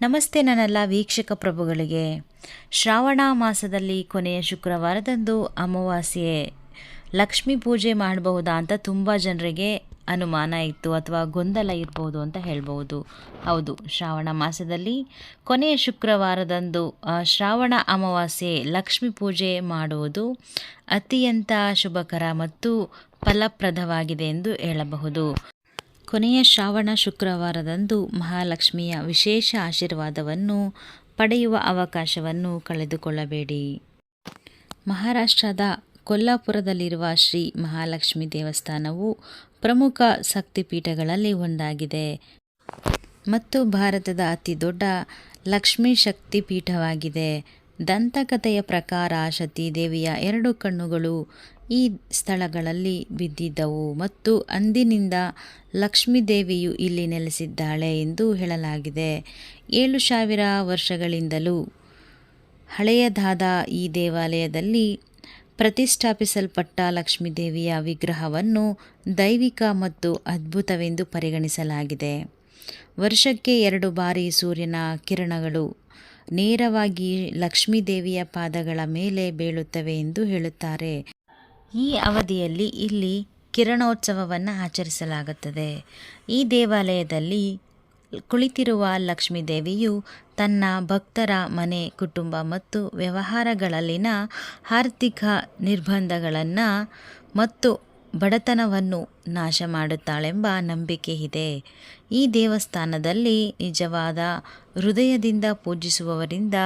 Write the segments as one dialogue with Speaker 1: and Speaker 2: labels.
Speaker 1: ನಮಸ್ತೆ ನನ್ನೆಲ್ಲ ವೀಕ್ಷಕ ಪ್ರಭುಗಳಿಗೆ. ಶ್ರಾವಣ ಮಾಸದಲ್ಲಿ ಕೊನೆಯ ಶುಕ್ರವಾರದಂದು ಅಮಾವಾಸ್ಯೆ. ಲಕ್ಷ್ಮೀ ಪೂಜೆ ಮಾಡಬಹುದಾ ಅಂತ ತುಂಬ ಜನರಿಗೆ ಅನುಮಾನ ಇತ್ತು ಅಥವಾ ಗೊಂದಲ ಇರ್ಬೋದು ಅಂತ ಹೇಳ್ಬೋದು. ಹೌದು, ಶ್ರಾವಣ ಮಾಸದಲ್ಲಿ ಕೊನೆಯ ಶುಕ್ರವಾರದಂದು ಶ್ರಾವಣ ಅಮಾವಾಸ್ಯೆ ಲಕ್ಷ್ಮೀ ಪೂಜೆ ಮಾಡುವುದು ಅತ್ಯಂತ ಶುಭಕರ ಮತ್ತು ಫಲಪ್ರದವಾಗಿದೆ ಎಂದು ಹೇಳಬಹುದು. ಕೊನೆಯ ಶ್ರಾವಣ ಶುಕ್ರವಾರದಂದು ಮಹಾಲಕ್ಷ್ಮಿಯ ವಿಶೇಷ ಆಶೀರ್ವಾದವನ್ನು ಪಡೆಯುವ ಅವಕಾಶವನ್ನು ಕಳೆದುಕೊಳ್ಳಬೇಡಿ. ಮಹಾರಾಷ್ಟ್ರದ ಕೊಲ್ಲಾಪುರದಲ್ಲಿರುವ ಶ್ರೀ ಮಹಾಲಕ್ಷ್ಮಿ ದೇವಸ್ಥಾನವು ಪ್ರಮುಖ ಶಕ್ತಿಪೀಠಗಳಲ್ಲಿ ಒಂದಾಗಿದೆ. ಮತ್ತು ಭಾರತದ ಅತಿ ದೊಡ್ಡ ಲಕ್ಷ್ಮೀ ಶಕ್ತಿ ಪೀಠವಾಗಿದೆ ದಂತಕಥೆಯ ಪ್ರಕಾರ ಸತೀದೇವಿಯ ಎರಡು ಕಣ್ಣುಗಳು ಈ ಸ್ಥಳಗಳಲ್ಲಿ ಬಿದ್ದಿದ್ದವು ಮತ್ತು ಅಂದಿನಿಂದ ಲಕ್ಷ್ಮೀದೇವಿಯು ಇಲ್ಲಿ ನೆಲೆಸಿದ್ದಾಳೆ ಎಂದು ಹೇಳಲಾಗಿದೆ. ಏಳು ಸಾವಿರ ವರ್ಷಗಳಿಂದಲೂ ಹಳೆಯದಾದ ಈ ದೇವಾಲಯದಲ್ಲಿ ಪ್ರತಿಷ್ಠಾಪಿಸಲ್ಪಟ್ಟ ಲಕ್ಷ್ಮೀದೇವಿಯ ವಿಗ್ರಹವನ್ನು ದೈವಿಕ ಮತ್ತು ಅದ್ಭುತವೆಂದು ಪರಿಗಣಿಸಲಾಗಿದೆ. ವರ್ಷಕ್ಕೆ ಎರಡು ಬಾರಿ ಸೂರ್ಯನ ಕಿರಣಗಳು ನೇರವಾಗಿ ಲಕ್ಷ್ಮೀದೇವಿಯ ಪಾದಗಳ ಮೇಲೆ ಬೀಳುತ್ತವೆ ಎಂದು ಹೇಳುತ್ತಾರೆ. ಈ ಅವಧಿಯಲ್ಲಿ ಇಲ್ಲಿ ಕಿರಣೋತ್ಸವವನ್ನು ಆಚರಿಸಲಾಗುತ್ತದೆ. ಈ ದೇವಾಲಯದಲ್ಲಿ ಕುಳಿತಿರುವ ಲಕ್ಷ್ಮೀದೇವಿಯು ತನ್ನ ಭಕ್ತರ ಮನೆ, ಕುಟುಂಬ ಮತ್ತು ವ್ಯವಹಾರಗಳಲ್ಲಿನ ಆರ್ಥಿಕ ನಿರ್ಬಂಧಗಳನ್ನು ಮತ್ತು ಬಡತನವನ್ನು ನಾಶ ಮಾಡುತ್ತಾಳೆಂಬ ನಂಬಿಕೆ ಇದೆ. ಈ ದೇವಸ್ಥಾನದಲ್ಲಿ ನಿಜವಾದ ಹೃದಯದಿಂದ ಪೂಜಿಸುವವರಿಂದ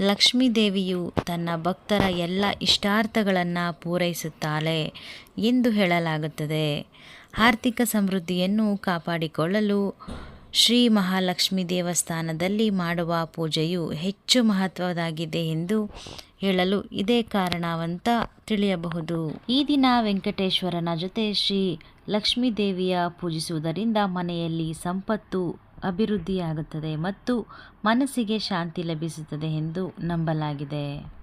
Speaker 1: ಲಕ್ಷ್ಮೀದೇವಿಯು ತನ್ನ ಭಕ್ತರ ಎಲ್ಲ ಇಷ್ಟಾರ್ಥಗಳನ್ನು ಪೂರೈಸುತ್ತಾಳೆ ಎಂದು ಹೇಳಲಾಗುತ್ತದೆ. ಆರ್ಥಿಕ ಸಮೃದ್ಧಿಯನ್ನು ಕಾಪಾಡಿಕೊಳ್ಳಲು ಶ್ರೀ ಮಹಾಲಕ್ಷ್ಮಿ ದೇವಸ್ಥಾನದಲ್ಲಿ ಮಾಡುವ ಪೂಜೆಯು ಹೆಚ್ಚು ಮಹತ್ವದಾಗಿದೆ ಎಂದು ಹೇಳಲು ಇದೇ ಕಾರಣವಂತ ತಿಳಿಯಬಹುದು. ಈ ದಿನ ವೆಂಕಟೇಶ್ವರನ ಜೊತೆ ಶ್ರೀ ಲಕ್ಷ್ಮೀ ದೇವಿಯ ಪೂಜಿಸುವುದರಿಂದ ಮನೆಯಲ್ಲಿ ಸಂಪತ್ತು ಅಭಿವೃದ್ಧಿಯಾಗುತ್ತದೆ ಮತ್ತು ಮನಸ್ಸಿಗೆ ಶಾಂತಿ ಲಭಿಸುತ್ತದೆ ಎಂದು ನಂಬಲಾಗಿದೆ.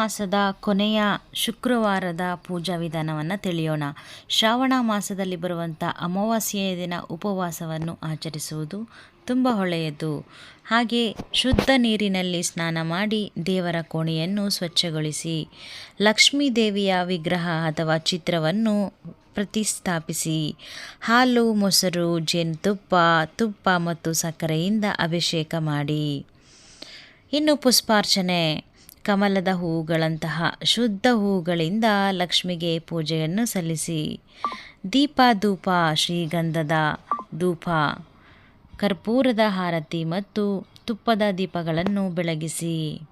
Speaker 1: ಮಾಸದ ಕೊನೆಯ ಶುಕ್ರವಾರದ ಪೂಜಾ ವಿಧಾನವನ್ನು ತಿಳಿಯೋಣ. ಶ್ರಾವಣ ಮಾಸದಲ್ಲಿ ಬರುವಂಥ ಅಮಾವಾಸ್ಯೆಯ ದಿನ ಉಪವಾಸವನ್ನು ಆಚರಿಸುವುದು ತುಂಬ ಒಳ್ಳೆಯದು. ಹಾಗೆ ಶುದ್ಧ ನೀರಿನಲ್ಲಿ ಸ್ನಾನ ಮಾಡಿ ದೇವರ ಕೋಣೆಯನ್ನು ಸ್ವಚ್ಛಗೊಳಿಸಿ, ಲಕ್ಷ್ಮೀ ದೇವಿಯ ವಿಗ್ರಹ ಅಥವಾ ಚಿತ್ರವನ್ನು ಪ್ರತಿಷ್ಠಾಪಿಸಿ, ಹಾಲು, ಮೊಸರು, ಜೇನುತುಪ್ಪ, ತುಪ್ಪ ಮತ್ತು ಸಕ್ಕರೆಯಿಂದ ಅಭಿಷೇಕ ಮಾಡಿ. ಇನ್ನು ಪುಷ್ಪಾರ್ಚನೆ. ಕಮಲದ ಹೂವುಗಳಂತಹ ಶುದ್ಧ ಹೂವುಗಳಿಂದ ಲಕ್ಷ್ಮಿಗೆ ಪೂಜೆಯನ್ನು ಸಲ್ಲಿಸಿ. ದೀಪ, ಧೂಪ, ಶ್ರೀಗಂಧದ ಧೂಪ, ಕರ್ಪೂರದ ಹಾರತಿ ಮತ್ತು ತುಪ್ಪದ ದೀಪಗಳನ್ನು ಬೆಳಗಿಸಿ.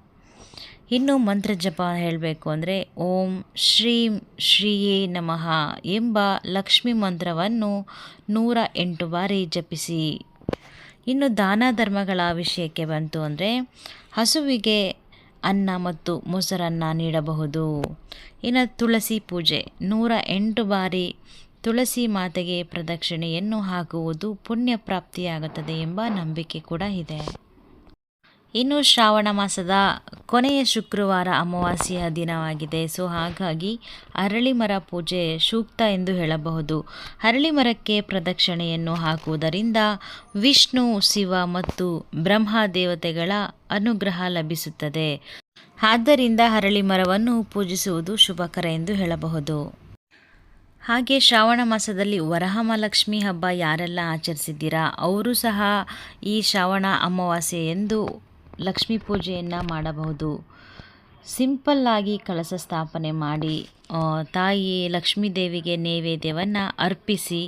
Speaker 1: ಇನ್ನು ಮಂತ್ರ ಜಪ ಹೇಳಬೇಕು ಅಂದರೆ ಓಂ ಶ್ರೀಂ ಶ್ರೀಯೇ ನಮಃ ಎಂಬ ಲಕ್ಷ್ಮಿ ಮಂತ್ರವನ್ನು ನೂರ ಎಂಟು ಬಾರಿ ಜಪಿಸಿ. ಇನ್ನು ದಾನ ಧರ್ಮಗಳ ವಿಷಯಕ್ಕೆ ಬಂತು ಅಂದರೆ ಹಸುವಿಗೆ ಅನ್ನ ಮತ್ತು ಮೊಸರನ್ನ ನೀಡಬಹುದು. ಇನ್ನು ತುಳಸಿ ಪೂಜೆ. ನೂರ ಎಂಟು ಬಾರಿ ತುಳಸಿ ಮಾತೆಗೆ ಪ್ರದಕ್ಷಿಣೆಯನ್ನು ಹಾಕುವುದು ಪುಣ್ಯ ಪ್ರಾಪ್ತಿಯಾಗುತ್ತದೆ ಎಂಬ ನಂಬಿಕೆ ಕೂಡ ಇದೆ. ಇನ್ನು ಶ್ರಾವಣ ಮಾಸದ ಕೊನೆಯ ಶುಕ್ರವಾರ ಅಮಾವಾಸ್ಯೆಯ ದಿನವಾಗಿದೆ. ಸೊ, ಹಾಗಾಗಿ ಅರಳಿ ಮರ ಪೂಜೆ ಸೂಕ್ತ ಎಂದು ಹೇಳಬಹುದು. ಅರಳಿ ಮರಕ್ಕೆ ಪ್ರದಕ್ಷಿಣೆಯನ್ನು ಹಾಕುವುದರಿಂದ ವಿಷ್ಣು, ಶಿವ ಮತ್ತು ಬ್ರಹ್ಮ ದೇವತೆಗಳ ಅನುಗ್ರಹ ಲಭಿಸುತ್ತದೆ. ಆದ್ದರಿಂದ ಅರಳಿ ಮರವನ್ನು ಪೂಜಿಸುವುದು ಶುಭಕರ ಎಂದು ಹೇಳಬಹುದು. ಹಾಗೆ ಶ್ರಾವಣ ಮಾಸದಲ್ಲಿ ವರಹಮಹಾಲಕ್ಷ್ಮಿ ಹಬ್ಬ ಯಾರೆಲ್ಲ ಆಚರಿಸಿದ್ದೀರಾ? ಅವರು ಸಹ ಈ ಶ್ರಾವಣ ಅಮಾವಾಸ್ಯೆ ಎಂದು ಲಕ್ಷ್ಮೀ ಪೂಜೆಯನ್ನು ಮಾಡಬಹುದು. ಸಿಂಪಲ್ಲಾಗಿ ಕಳಸ ಸ್ಥಾಪನೆ ಮಾಡಿ ತಾಯಿ ಲಕ್ಷ್ಮೀ ದೇವಿಗೆ ನೈವೇದ್ಯವನ್ನು ಅರ್ಪಿಸಿ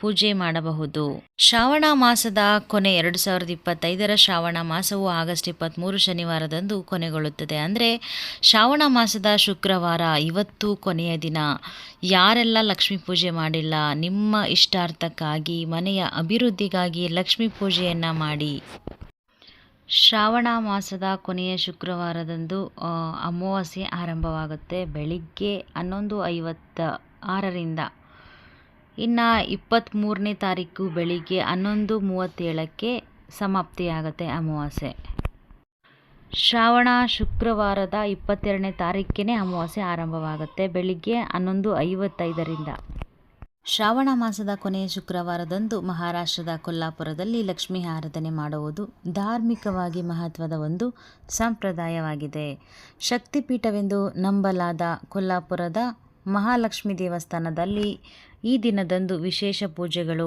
Speaker 1: ಪೂಜೆ ಮಾಡಬಹುದು. ಶ್ರಾವಣ ಮಾಸದ ಕೊನೆ ಎರಡು ಸಾವಿರದ ಇಪ್ಪತ್ತೈದರ ಶ್ರಾವಣ ಮಾಸವು ಆಗಸ್ಟ್ ಇಪ್ಪತ್ತ್ಮೂರು ಶನಿವಾರದಂದು ಕೊನೆಗೊಳ್ಳುತ್ತದೆ. ಅಂದರೆ ಶ್ರಾವಣ ಮಾಸದ ಶುಕ್ರವಾರ ಇವತ್ತು ಕೊನೆಯ ದಿನ. ಯಾರೆಲ್ಲ ಲಕ್ಷ್ಮೀ ಪೂಜೆ ಮಾಡಿಲ್ಲ, ನಿಮ್ಮ ಇಷ್ಟಾರ್ಥಕ್ಕಾಗಿ, ಮನೆಯ ಅಭಿವೃದ್ಧಿಗಾಗಿ ಲಕ್ಷ್ಮೀ ಪೂಜೆಯನ್ನು ಮಾಡಿ. ಶ್ರಾವಣ ಮಾಸದ ಕೊನೆಯ ಶುಕ್ರವಾರದಂದು ಅಮಾವಾಸ್ಯೆ ಆರಂಭವಾಗುತ್ತೆ. ಬೆಳಿಗ್ಗೆ ಹನ್ನೊಂದು ಐವತ್ತ ಆರರಿಂದ ಇನ್ನು ಇಪ್ಪತ್ತ್ಮೂರನೇ ತಾರೀಕು ಬೆಳಿಗ್ಗೆ ಹನ್ನೊಂದು ಮೂವತ್ತೇಳಕ್ಕೆ ಸಮಾಪ್ತಿಯಾಗುತ್ತೆ ಅಮಾವಾಸ್ಯೆ. ಶ್ರಾವಣ ಶುಕ್ರವಾರದ ಇಪ್ಪತ್ತೆರಡನೇ ತಾರೀಕಿಗೆ ಅಮಾವಾಸ್ಯೆ ಆರಂಭವಾಗುತ್ತೆ. ಬೆಳಿಗ್ಗೆ ಹನ್ನೊಂದು ಐವತ್ತೈದರಿಂದ ಶ್ರಾವಣ ಮಾಸದ ಕೊನೆಯ ಶುಕ್ರವಾರದಂದು ಮಹಾರಾಷ್ಟ್ರದ ಕೊಲ್ಲಾಪುರದಲ್ಲಿ ಲಕ್ಷ್ಮೀ ಆರಾಧನೆ ಮಾಡುವುದು ಧಾರ್ಮಿಕವಾಗಿ ಮಹತ್ವದ ಒಂದು ಸಂಪ್ರದಾಯವಾಗಿದೆ. ಶಕ್ತಿಪೀಠವೆಂದು ನಂಬಲಾದ ಕೊಲ್ಲಾಪುರದ ಮಹಾಲಕ್ಷ್ಮಿ ದೇವಸ್ಥಾನದಲ್ಲಿ ಈ ದಿನದಂದು ವಿಶೇಷ ಪೂಜೆಗಳು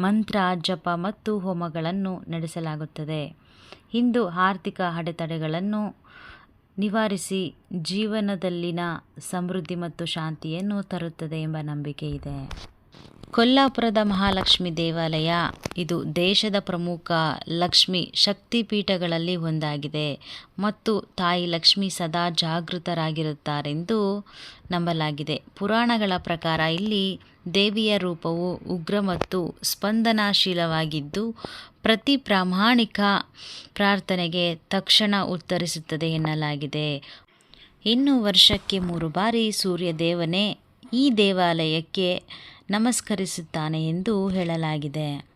Speaker 1: ಮಂತ್ರ ಜಪ ಮತ್ತು ಹೋಮಗಳನ್ನು ನಡೆಸಲಾಗುತ್ತದೆ. ಇಂದು ಆರ್ಥಿಕ ಅಡೆತಡೆಗಳನ್ನು ನಿವಾರಿಸಿ ಜೀವನದಲ್ಲಿನ ಸಮೃದ್ಧಿ ಮತ್ತು ಶಾಂತಿಯನ್ನು ತರುತ್ತದೆ ಎಂಬ ನಂಬಿಕೆ ಇದೆ. ಕೊಲ್ಲಾಪುರದ ಮಹಾಲಕ್ಷ್ಮಿ ದೇವಾಲಯ. ಇದು ದೇಶದ ಪ್ರಮುಖ ಲಕ್ಷ್ಮಿ ಶಕ್ತಿಪೀಠಗಳಲ್ಲಿ ಒಂದಾಗಿದೆ ಮತ್ತು ತಾಯಿ ಲಕ್ಷ್ಮಿ ಸದಾ ಜಾಗೃತರಾಗಿರುತ್ತಾರೆಂದು ನಂಬಲಾಗಿದೆ. ಪುರಾಣಗಳ ಪ್ರಕಾರ ಇಲ್ಲಿ ದೇವಿಯ ರೂಪವು ಉಗ್ರ ಮತ್ತು ಸ್ಪಂದನಾಶೀಲವಾಗಿದ್ದು, ಪ್ರತಿ ಪ್ರಾಮಾಣಿಕ ಪ್ರಾರ್ಥನೆಗೆ ತಕ್ಷಣ ಉತ್ತರಿಸುತ್ತದೆ ಎನ್ನಲಾಗಿದೆ. ಇನ್ನು ವರ್ಷಕ್ಕೆ ಮೂರು ಬಾರಿ ಸೂರ್ಯದೇವನೇ ಈ ದೇವಾಲಯಕ್ಕೆ ನಮಸ್ಕರಿಸುತ್ತಾನೆ ಎಂದು ಹೇಳಲಾಗಿದೆ.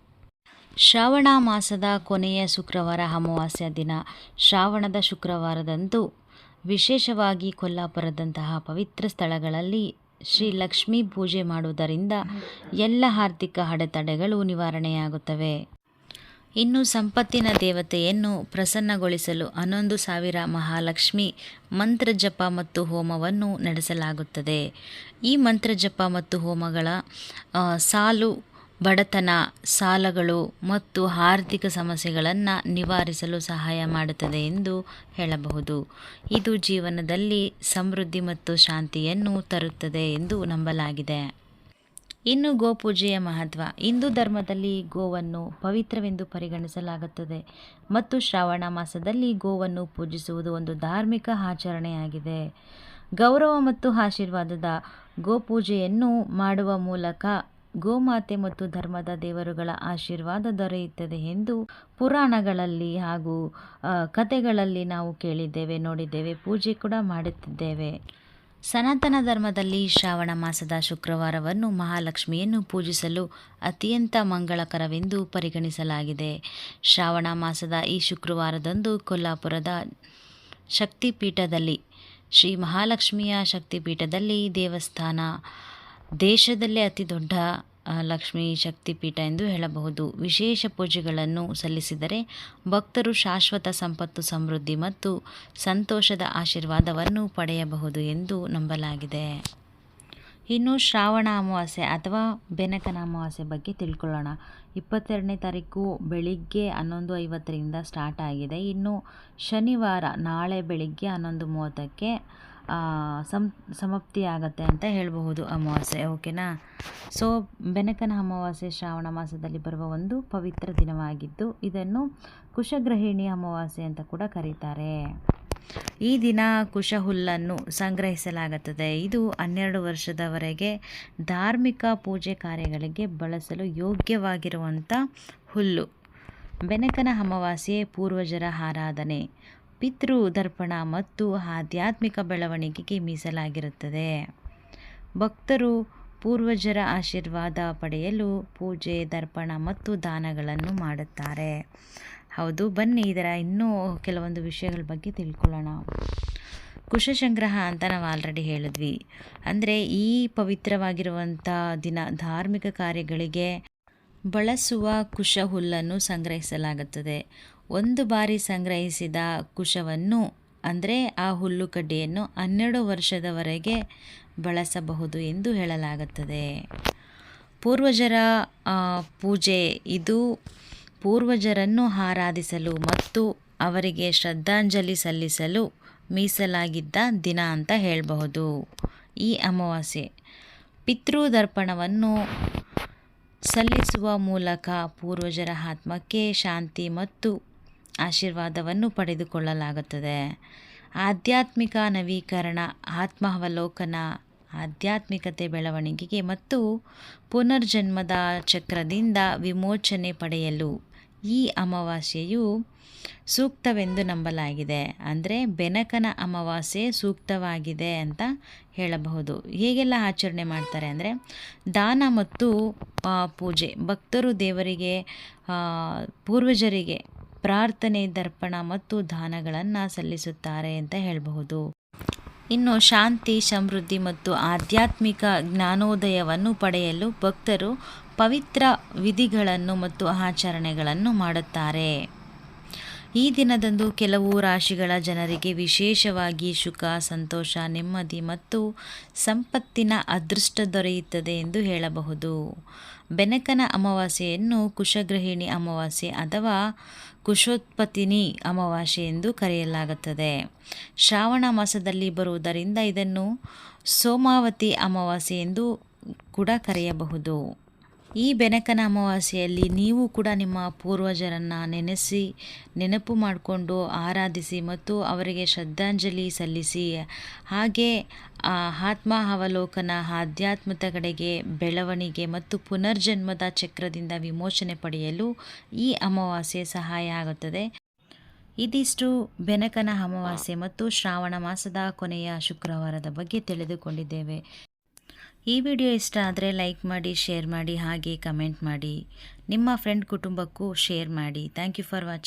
Speaker 1: ಶ್ರಾವಣ ಮಾಸದ ಕೊನೆಯ ಶುಕ್ರವಾರ ಅಮಾವಾಸ್ಯ ದಿನ. ಶ್ರಾವಣದ ಶುಕ್ರವಾರದಂದು ವಿಶೇಷವಾಗಿ ಕೊಲ್ಲಾಪುರದಂತಹ ಪವಿತ್ರ ಸ್ಥಳಗಳಲ್ಲಿ ಶ್ರೀ ಲಕ್ಷ್ಮೀ ಪೂಜೆ ಮಾಡುವುದರಿಂದ ಎಲ್ಲ ಆರ್ಥಿಕ ಅಡೆತಡೆಗಳು ನಿವಾರಣೆಯಾಗುತ್ತವೆ. ಇನ್ನು ಸಂಪತ್ತಿನ ದೇವತೆಯನ್ನು ಪ್ರಸನ್ನಗೊಳಿಸಲು ಹನ್ನೊಂದು ಸಾವಿರ ಮಹಾಲಕ್ಷ್ಮಿ ಮಂತ್ರ ಜಪ ಮತ್ತು ಹೋಮವನ್ನು ನಡೆಸಲಾಗುತ್ತದೆ. ಈ ಮಂತ್ರ ಜಪ ಮತ್ತು ಹೋಮಗಳ ಸಾಲು, ಬಡತನ, ಸಾಲಗಳು ಮತ್ತು ಆರ್ಥಿಕ ಸಮಸ್ಯೆಗಳನ್ನು ನಿವಾರಿಸಲು ಸಹಾಯ ಮಾಡುತ್ತದೆ ಎಂದು ಹೇಳಬಹುದು. ಇದು ಜೀವನದಲ್ಲಿ ಸಮೃದ್ಧಿ ಮತ್ತು ಶಾಂತಿಯನ್ನು ತರುತ್ತದೆ ಎಂದು ನಂಬಲಾಗಿದೆ. ಇನ್ನು ಗೋಪೂಜೆಯ ಮಹತ್ವ. ಹಿಂದೂ ಧರ್ಮದಲ್ಲಿ ಗೋವನ್ನು ಪವಿತ್ರವೆಂದು ಪರಿಗಣಿಸಲಾಗುತ್ತದೆ. ಮತ್ತು ಶ್ರಾವಣ ಮಾಸದಲ್ಲಿ ಗೋವನ್ನು ಪೂಜಿಸುವುದು ಒಂದು ಧಾರ್ಮಿಕ ಆಚರಣೆಯಾಗಿದೆ. ಗೌರವ ಮತ್ತು ಆಶೀರ್ವಾದದ ಗೋಪೂಜೆಯನ್ನು ಮಾಡುವ ಮೂಲಕ ಗೋಮಾತೆ ಮತ್ತು ಧರ್ಮದ ದೇವರುಗಳ ಆಶೀರ್ವಾದ ದೊರೆಯುತ್ತದೆ ಎಂದು ಪುರಾಣಗಳಲ್ಲಿ ಹಾಗೂ ಕಥೆಗಳಲ್ಲಿ ನಾವು ಕೇಳಿದ್ದೇವೆ, ನೋಡಿದ್ದೇವೆ, ಪೂಜೆ ಕೂಡ ಮಾಡುತ್ತಿದ್ದೇವೆ. ಸನಾತನ ಧರ್ಮದಲ್ಲಿ ಶ್ರಾವಣ ಮಾಸದ ಶುಕ್ರವಾರವನ್ನು ಮಹಾಲಕ್ಷ್ಮಿಯನ್ನು ಪೂಜಿಸಲು ಅತ್ಯಂತ ಮಂಗಳಕರವೆಂದು ಪರಿಗಣಿಸಲಾಗಿದೆ. ಶ್ರಾವಣ ಮಾಸದ ಈ ಶುಕ್ರವಾರದಂದು ಕೊಲ್ಲಾಪುರದ ಶಕ್ತಿಪೀಠದಲ್ಲಿ, ಶ್ರೀ ಮಹಾಲಕ್ಷ್ಮಿಯ ಶಕ್ತಿಪೀಠದಲ್ಲಿ ದೇವಸ್ಥಾನ, ದೇಶದಲ್ಲೇ ಅತಿ ದೊಡ್ಡ ಲಕ್ಷ್ಮೀ ಶಕ್ತಿಪೀಠ ಎಂದು ಹೇಳಬಹುದು. ವಿಶೇಷ ಪೂಜೆಗಳನ್ನು ಸಲ್ಲಿಸಿದರೆ ಭಕ್ತರು ಶಾಶ್ವತ ಸಂಪತ್ತು, ಸಮೃದ್ಧಿ ಮತ್ತು ಸಂತೋಷದ ಆಶೀರ್ವಾದವನ್ನು ಪಡೆಯಬಹುದು ಎಂದು ನಂಬಲಾಗಿದೆ. ಇನ್ನು ಶ್ರಾವಣ ಅಮಾವಾಸ್ಯೆ ಅಥವಾ ಬೆನಕನ ಅಮಾವಾಸ್ಯೆ ಬಗ್ಗೆ ತಿಳ್ಕೊಳ್ಳೋಣ. ಇಪ್ಪತ್ತೆರಡನೇ ತಾರೀಕು ಬೆಳಿಗ್ಗೆ ಹನ್ನೊಂದು ಐವತ್ತರಿಂದ ಸ್ಟಾರ್ಟ್ ಆಗಿದೆ. ಇನ್ನು ಶನಿವಾರ ನಾಳೆ ಬೆಳಿಗ್ಗೆ ಹನ್ನೊಂದು ಮೂವತ್ತಕ್ಕೆ ಸಮ್ ಆಗುತ್ತೆ ಅಂತ ಹೇಳಬಹುದು ಅಮಾವಾಸ್ಯೆ, ಓಕೆನಾ? ಸೊ ಬೆನಕನ ಅಮಾವಾಸ್ಯೆ ಶ್ರಾವಣ ಮಾಸದಲ್ಲಿ ಬರುವ ಒಂದು ಪವಿತ್ರ ದಿನವಾಗಿದ್ದು, ಇದನ್ನು ಕುಶಗ್ರಹಿಣಿ ಅಮಾವಾಸ್ಯೆ ಅಂತ ಕೂಡ ಕರೀತಾರೆ. ಈ ದಿನ ಕುಶ ಹುಲ್ಲನ್ನು ಸಂಗ್ರಹಿಸಲಾಗುತ್ತದೆ. ಇದು ಹನ್ನೆರಡು ವರ್ಷದವರೆಗೆ ಧಾರ್ಮಿಕ ಪೂಜೆ ಕಾರ್ಯಗಳಿಗೆ ಬಳಸಲು ಯೋಗ್ಯವಾಗಿರುವಂಥ ಹುಲ್ಲು. ಬೆನಕನ ಅಮಾವಾಸ್ಯೆ ಪೂರ್ವಜರ ಆರಾಧನೆ. ಪಿತೃ ದರ್ಪಣ ಮತ್ತು ಆಧ್ಯಾತ್ಮಿಕ ಬೆಳವಣಿಗೆಗೆ ಮೀಸಲಾಗಿರುತ್ತದೆ. ಭಕ್ತರು ಪೂರ್ವಜರ ಆಶೀರ್ವಾದ ಪಡೆಯಲು ಪೂಜೆ, ದರ್ಪಣ ಮತ್ತು ದಾನಗಳನ್ನು ಮಾಡುತ್ತಾರೆ. ಹೌದು, ಬನ್ನಿ ಇದರ ಇನ್ನೂ ಕೆಲವೊಂದು ವಿಷಯಗಳ ಬಗ್ಗೆ ತಿಳ್ಕೊಳ್ಳೋಣ. ಕುಶಸಂಗ್ರಹ ಅಂತ ನಾವು ಆಲ್ರೆಡಿ ಹೇಳಿದ್ವಿ. ಅಂದರೆ ಈ ಪವಿತ್ರವಾಗಿರುವಂಥ ದಿನ ಧಾರ್ಮಿಕ ಕಾರ್ಯಗಳಿಗೆ ಬಳಸುವ ಕುಶ ಹುಲ್ಲನ್ನು ಸಂಗ್ರಹಿಸಲಾಗುತ್ತದೆ. ಒಂದು ಬಾರಿ ಸಂಗ್ರಹಿಸಿದ ಕುಶವನ್ನು, ಅಂದರೆ ಆ ಹುಲ್ಲುಕಡ್ಡಿಯನ್ನು ಹನ್ನೆರಡು ವರ್ಷದವರೆಗೆ ಬಳಸಬಹುದು ಎಂದು ಹೇಳಲಾಗುತ್ತದೆ. ಪೂರ್ವಜರ ಪೂಜೆ ಇದು ಪೂರ್ವಜರನ್ನು ಆರಾಧಿಸಲು ಮತ್ತು ಅವರಿಗೆ ಶ್ರದ್ಧಾಂಜಲಿ ಸಲ್ಲಿಸಲು ಮೀಸಲಾಗಿದ್ದ ದಿನ ಅಂತ ಹೇಳಬಹುದು. ಈ ಅಮಾವಾಸ್ಯೆ ಪಿತೃದರ್ಪಣವನ್ನು ಸಲ್ಲಿಸುವ ಮೂಲಕ ಪೂರ್ವಜರ ಆತ್ಮಕ್ಕೆ ಶಾಂತಿ ಮತ್ತು ಆಶೀರ್ವಾದವನ್ನು ಪಡೆದುಕೊಳ್ಳಲಾಗುತ್ತದೆ. ಆಧ್ಯಾತ್ಮಿಕ ನವೀಕರಣ, ಆತ್ಮಾವಲೋಕನ, ಆಧ್ಯಾತ್ಮಿಕತೆ ಬೆಳವಣಿಗೆಗೆ ಮತ್ತು ಪುನರ್ಜನ್ಮದ ಚಕ್ರದಿಂದ ವಿಮೋಚನೆ ಪಡೆಯಲು ಈ ಅಮಾವಾಸ್ಯೆಯು ಸೂಕ್ತವೆಂದು ನಂಬಲಾಗಿದೆ. ಅಂದರೆ ಬೆನಕನ ಅಮಾವಾಸ್ಯೆ ಸೂಕ್ತವಾಗಿದೆ ಅಂತ ಹೇಳಬಹುದು. ಹೇಗೆಲ್ಲ ಆಚರಣೆ ಮಾಡ್ತಾರೆ ಅಂದರೆ ದಾನ ಮತ್ತು ಪೂಜೆ. ಭಕ್ತರು ದೇವರಿಗೆ ಪೂರ್ವಜರಿಗೆ ಪ್ರಾರ್ಥನೆ, ದರ್ಪಣ ಮತ್ತು ದಾನಗಳನ್ನು ಸಲ್ಲಿಸುತ್ತಾರೆ ಅಂತ ಹೇಳಬಹುದು. ಇನ್ನು ಶಾಂತಿ, ಸಮೃದ್ಧಿ ಮತ್ತು ಆಧ್ಯಾತ್ಮಿಕ ಜ್ಞಾನೋದಯವನ್ನು ಪಡೆಯಲು ಭಕ್ತರು ಪವಿತ್ರ ವಿಧಿಗಳನ್ನು ಮತ್ತು ಆಚರಣೆಗಳನ್ನು ಮಾಡುತ್ತಾರೆ. ಈ ದಿನದಂದು ಕೆಲವು ರಾಶಿಗಳ ಜನರಿಗೆ ವಿಶೇಷವಾಗಿ ಸುಖ, ಸಂತೋಷ, ನೆಮ್ಮದಿ ಮತ್ತು ಸಂಪತ್ತಿನ ಅದೃಷ್ಟ ದೊರೆಯುತ್ತದೆ ಎಂದು ಹೇಳಬಹುದು. ಬೆನಕನ ಅಮಾವಾಸ್ಯೆಯನ್ನು ಕುಶಗೃಹಿಣಿ ಅಮಾವಾಸ್ಯೆ ಅಥವಾ ಕುಶೋತ್ಪತ್ತಿನಿ ಅಮಾವಾಸ್ಯೆ ಎಂದು ಕರೆಯಲಾಗುತ್ತದೆ. ಶ್ರಾವಣ ಮಾಸದಲ್ಲಿ ಬರುವುದರಿಂದ ಇದನ್ನು ಸೋಮಾವತಿ ಅಮಾವಾಸ್ಯೆ ಎಂದು ಕೂಡ ಕರೆಯಬಹುದು. ಈ ಬೆನಕನ ಅಮಾವಾಸ್ಯೆಯಲ್ಲಿ ನೀವು ಕೂಡ ನಿಮ್ಮ ಪೂರ್ವಜರನ್ನು ನೆನೆಸಿ, ನೆನಪು ಮಾಡಿಕೊಂಡು ಆರಾಧಿಸಿ ಮತ್ತು ಅವರಿಗೆ ಶ್ರದ್ಧಾಂಜಲಿ ಸಲ್ಲಿಸಿ. ಹಾಗೆ ಆತ್ಮ ಅವಲೋಕನ ಆಧ್ಯಾತ್ಮದ ಕಡೆಗೆ ಬೆಳವಣಿಗೆ ಮತ್ತು ಪುನರ್ಜನ್ಮದ ಚಕ್ರದಿಂದ ವಿಮೋಚನೆ ಪಡೆಯಲು ಈ ಅಮಾವಾಸ್ಯೆ ಸಹಾಯ ಆಗುತ್ತದೆ. ಇದಿಷ್ಟು ಬೆನಕನ ಅಮಾವಾಸ್ಯೆ ಮತ್ತು ಶ್ರಾವಣ ಮಾಸದ ಕೊನೆಯ ಶುಕ್ರವಾರದ ಬಗ್ಗೆ ತಿಳಿದುಕೊಂಡಿದ್ದೇವೆ. ಈ ವಿಡಿಯೋ ಇಷ್ಟ ಆದರೆ ಲೈಕ್ ಮಾಡಿ, ಶೇರ್ ಮಾಡಿ, ಹಾಗೆ ಕಮೆಂಟ್ ಮಾಡಿ. ನಿಮ್ಮ ಫ್ರೆಂಡ್ ಕುಟುಂಬಕ್ಕೂ ಶೇರ್ ಮಾಡಿ. Thank you for watching